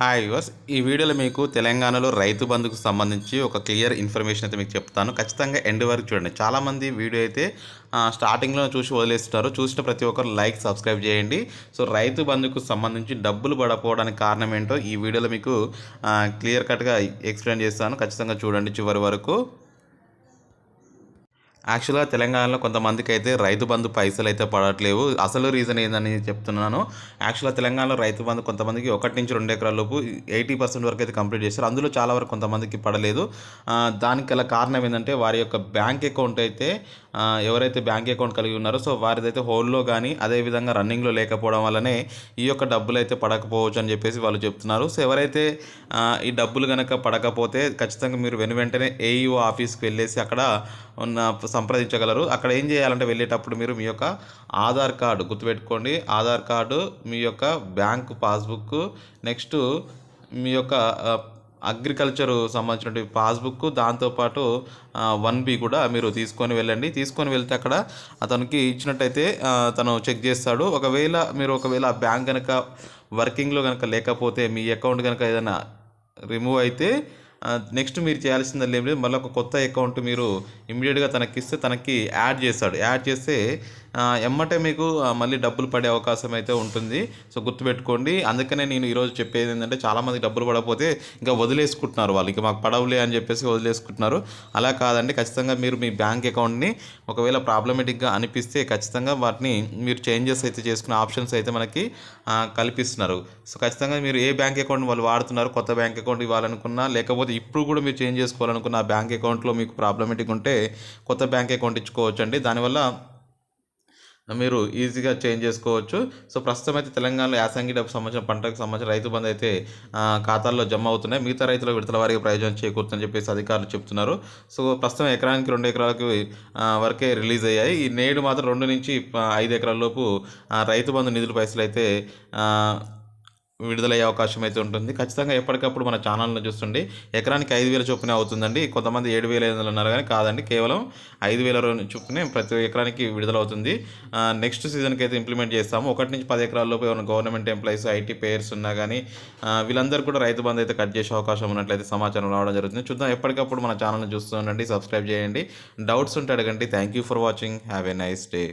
Hi yours ఈ వీడియోలో మీకు తెలంగాణలో రైతు బంధుకు సంబంధించి ఒక క్లియర్ ఇన్ఫర్మేషన్ అయితే మీకు చెప్తాను. ఖచ్చితంగా ఎండ్ వరకు చూడండి. చాలామంది వీడియో అయితే స్టార్టింగ్లో చూసి వదిలేస్తున్నారు చూసిన ప్రతి ఒక్కరు లైక్ సబ్స్క్రైబ్ చేయండి. సో రైతు బంధుకు సంబంధించి డబ్బులు పడపోవడానికి కారణం ఏంటో ఈ వీడియోలో మీకు క్లియర్ కట్గా ఎక్స్ప్లెయిన్ చేస్తాను. ఖచ్చితంగా చూడండి చివరి వరకు. యాక్చువల్గా తెలంగాణలో కొంతమందికి అయితే రైతు బంధు పైసలు అయితే పడట్లేవు. అసలు రీజన్ ఏందని చెప్తున్నాను. యాక్చువల్గా తెలంగాణలో రైతు బంధు కొంతమందికి ఒకటి నుంచి రెండు ఎకరాల లోపు ఎయిటీ పర్సెంట్ వరకు అయితే కంప్లీట్ చేస్తారు అందులో చాలా వరకు కొంతమందికి పడలేదు. దానికి గల కారణం ఏంటంటే వారి యొక్క బ్యాంక్ అకౌంట్ అయితే ఎవరైతే బ్యాంక్ అకౌంట్ కలిగి ఉన్నారో సో వారిదైతే హోల్లో కానీ అదేవిధంగా రన్నింగ్లో లేకపోవడం వల్లనే ఈ యొక్క డబ్బులు అయితే పడకపోవచ్చు అని చెప్పేసి వాళ్ళు చెప్తున్నారు. సో ఎవరైతే ఈ డబ్బులు కనుక పడకపోతే ఖచ్చితంగా మీరు వెను వెంటనే ఏఈఓ ఆఫీస్కి వెళ్ళేసి అక్కడ ఉన్న సంప్రదించగలరు. అక్కడ ఏం చేయాలంటే వెళ్ళేటప్పుడు మీరు మీ యొక్క ఆధార్ కార్డు గుర్తుపెట్టుకోండి. ఆధార్ కార్డు మీ యొక్క బ్యాంక్ పాస్బుక్ నెక్స్ట్ మీ యొక్క అగ్రికల్చర్ సంబంధించినటువంటి పాస్బుక్ దాంతోపాటు వన్ బి కూడా మీరు తీసుకొని వెళ్ళండి. తీసుకొని వెళ్తే అక్కడ అతనికి ఇచ్చినట్టయితే తను చెక్ చేస్తాడు. ఒకవేళ మీరు ఒకవేళ బ్యాంక్ కనుక వర్కింగ్లో కనుక లేకపోతే మీ అకౌంట్ కనుక ఏదైనా రిమూవ్ అయితే నెక్స్ట్ మీరు చేయాల్సింది ఏం లేదు. మళ్ళీ ఒక కొత్త అకౌంట్ మీరు ఇమీడియట్గా తనకి ఇస్తే తనకి యాడ్ చేస్తాడు. యాడ్ చేస్తే ఎమ్మటే మీకు మళ్ళీ డబ్బులు పడే అవకాశం అయితే ఉంటుంది. సో గుర్తుపెట్టుకోండి. అందుకనే నేను ఈరోజు చెప్పేది ఏంటంటే చాలామంది డబ్బులు పడకపోతే ఇంకా వదిలేసుకుంటున్నారు వాళ్ళు. ఇంకా మాకు పడవులే అని చెప్పేసి వదిలేసుకుంటున్నారు. అలా కాదండి. ఖచ్చితంగా మీరు మీ బ్యాంక్ అకౌంట్ని ఒకవేళ ప్రాబ్లమేటిక్గా అనిపిస్తే ఖచ్చితంగా వాటిని మీరు చేంజెస్ అయితే చేసుకునే ఆప్షన్స్ అయితే మనకి కల్పిస్తున్నారు. సో ఖచ్చితంగా మీరు ఏ బ్యాంక్ అకౌంట్ వాళ్ళు వాడుతున్నారు కొత్త బ్యాంక్ అకౌంట్ ఇవ్వాలనుకున్నా లేకపోతే ఇప్పుడు కూడా మీరు చేంజ్ చేసుకోవాలనుకున్న ఆ బ్యాంక్ అకౌంట్లో మీకు ప్రాబ్లమేటిక్ ఉంటే కొత్త బ్యాంక్ అకౌంట్ ఇచ్చుకోవచ్చు అండి దానివల్ల మీరు ఈజీగా చేంజ్ చేసుకోవచ్చు. సో ప్రస్తుతం అయితే తెలంగాణలో యాసంగి డబ్బు సంబంధించిన పంటకు సంబంధించిన రైతు బంధు అయితే ఖాతాల్లో జమ అవుతున్నాయి. మిగతా రైతుల విడతల వారికి ప్రయోజనం చేకూరుతుందని చెప్పేసి అధికారులు చెప్తున్నారు. సో ప్రస్తుతం ఎకరానికి రెండు ఎకరాలకు వరకే రిలీజ్ అయ్యాయి. ఈ నేడు మాత్రం రెండు నుంచి ఐదు ఎకరాల లోపు రైతు బంధు నిధుల పైసలు అయితే విడుదలయ్యే అవకాశం అయితే ఉంటుంది. ఖచ్చితంగా ఎప్పటికప్పుడు మన ఛానల్ని చూస్తుండి ఎకరానికి ఐదు వేల చొప్పున అవుతుందండి. కొంతమంది ఏడు వేల ఐదు వందలు అన్నారు కానీ కాదండి. కేవలం ఐదు వేల చొప్పున చొప్పునే ప్రతి ఎకరానికి విడుదల అవుతుంది నెక్స్ట్ సీజన్కి అయితే ఇంప్లిమెంట్ చేస్తాము. ఒకటి నుంచి పది ఎకరాల్లో ఏమైనా గవర్నమెంట్ ఎంప్లాయీస్ ఐటీ పేయర్స్ ఉన్నా కానీ వీళ్ళందరూ కూడా రైతు బంధు అయితే కట్ చేసే అవకాశం ఉన్నట్లయితే సమాచారం రావడం జరుగుతుంది. చూద్దాం ఎప్పటికప్పుడు మన ఛానల్ని చూస్తూ ఉండండి. సబ్స్క్రైబ్ చేయండి. డౌట్స్ ఉంటే అడగండి. Thank you for watching. Have a nice day.